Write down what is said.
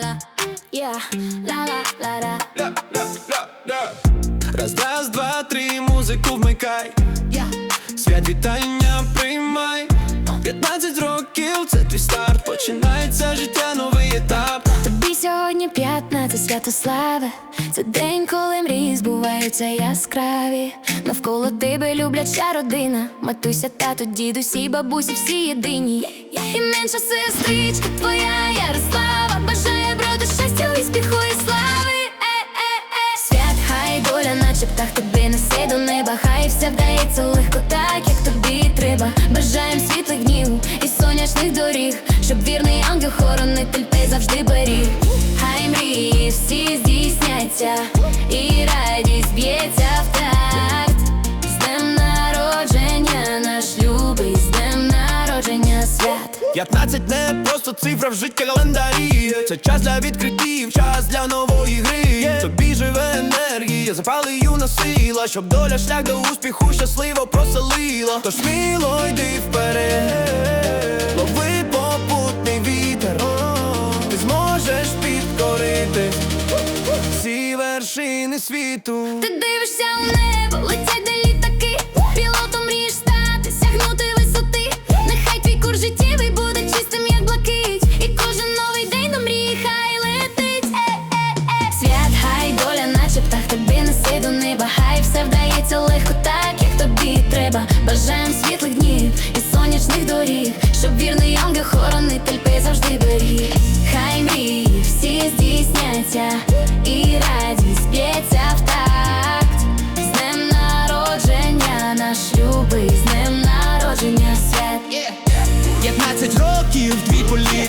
la, yeah, la, la, la, la. Ля, ля, ля, ля. Раз, раз, два, три, музику вмикай. Свят вітання приймай. 15 років, це твій старт. Починається життя, новий етап. Тобі сьогодні 15 святославе. Це день, коли мрії збуваються яскраві. Навколо тебе люблять вся родина. Матуся, тато, дідусі, бабусі, всі єдині. І менша сестричка твоя Ярослава. Наче птах тобі несе до неба. Хай все вдається легко, так як тобі треба. Бажаєм світлих днів і сонячних доріг Щоб вірний ангел-хоронитель ти завжди беріг. Хай мрії всі здійсняться І радість б'ється 15 не просто цифра в житті календарі. Це час для відкриттів, час для нової гри. Тобі живе енергія, запали юна сила Щоб доля шлях до успіху щасливо проселила. Тож сміло йди вперед, лови попутний вітер. Ти зможеш підкорити всі вершини світу. Ти дивишся у небо, летять дається легко, так як тобі треба. Бажаєм світлих днів і сонячних доріг, щоб вірний ангел хоронитель пей завжди беріг. Хай мрії всі здійсняться і радість б'ється в такт. З днем народження наш любий, з днем народження свят. 15 років дві полі.